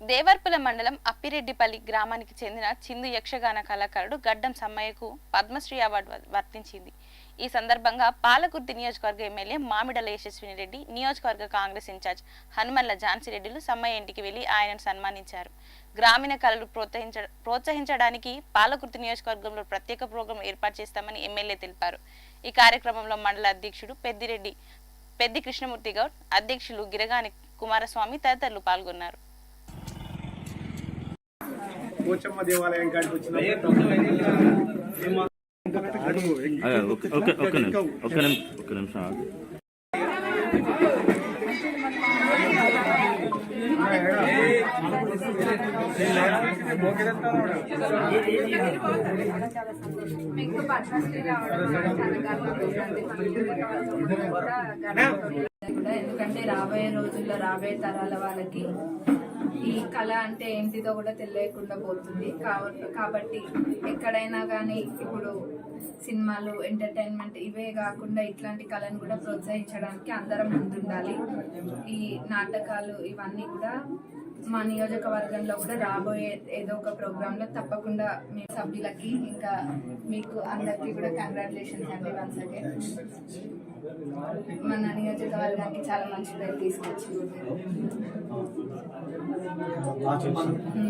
దేవర్పుల మండలం అప్పిరెడ్డిపల్లి గ్రామానికి చెందిన చిందు యక్షగాన కళాకారుడు గడ్డం సమ్మయ్యకు పద్మశ్రీ అవార్డు వర్తించింది. ఈ సందర్భంగా పాలకుర్తి నియోజకవర్గ ఎమ్మెల్యే మామిడల యశస్విని రెడ్డి నియోజకవర్గ కాంగ్రెస్ ఇన్ఛార్జ్ హనుమల్ల ఝాన్సీ రెడ్డిలు సమ్మయ్య ఇంటికి వెళ్ళి ఆయనను సన్మానించారు. గ్రామీణ కళలు ప్రోత్సహించ ప్రోత్సహించడానికి పాలకుర్తి నియోజకవర్గంలో ప్రత్యేక ప్రోగ్రాం ఏర్పాటు చేస్తామని ఎమ్మెల్యే తెలిపారు. ఈ కార్యక్రమంలో మండల అధ్యక్షుడు పెద్దిరెడ్డి పెద్ది కృష్ణమూర్తి గౌడ్ అధ్యక్షులు గిరగాని కుమారస్వామి తదితరులు పాల్గొన్నారు. పోచమ్మ దేవాలయం కాడికి వచ్చినప్పుడు అదే, ఒక్క ఒక్క- ఒక్క నిమిషం ఒక్క నిమిషం ఒక్క నిమిషం ఆగు. మీకు పద్మశ్రీ రావడం చాలా గర్వకారణం. కూడా గర్వకారణం. కూడా ఎందుకంటే రాబోయే రోజుల్లో రాబోయే తరాల వాళ్ళకి ఈ కళ అంటే ఏంటిదో కూడా తెలియకుండా పోతుంది. కాబట్టి ఎక్కడైనా కానీ ఇప్పుడు సినిమాలు ఎంటర్టైన్మెంట్ ఇవే కాకుండా ఇట్లాంటి కళను కూడా ప్రోత్సహించడానికి అందరం ముందుండాలి. ఈ నాటకాలు ఇవన్నీ కూడా మా నియోజకవర్గంలో కూడా రాబోయే ఏదో ఒక ప్రోగ్రాంలో తప్పకుండా మీ సభ్యులకి ఇంకా మీకు అందరికీ కూడా కంగ్రాచులేషన్స్ అండి వన్స్ అగైన్ మన నియోజకవర్గానికి చాలా మంచి పేరు తీసుకొచ్చింది. 阿全生。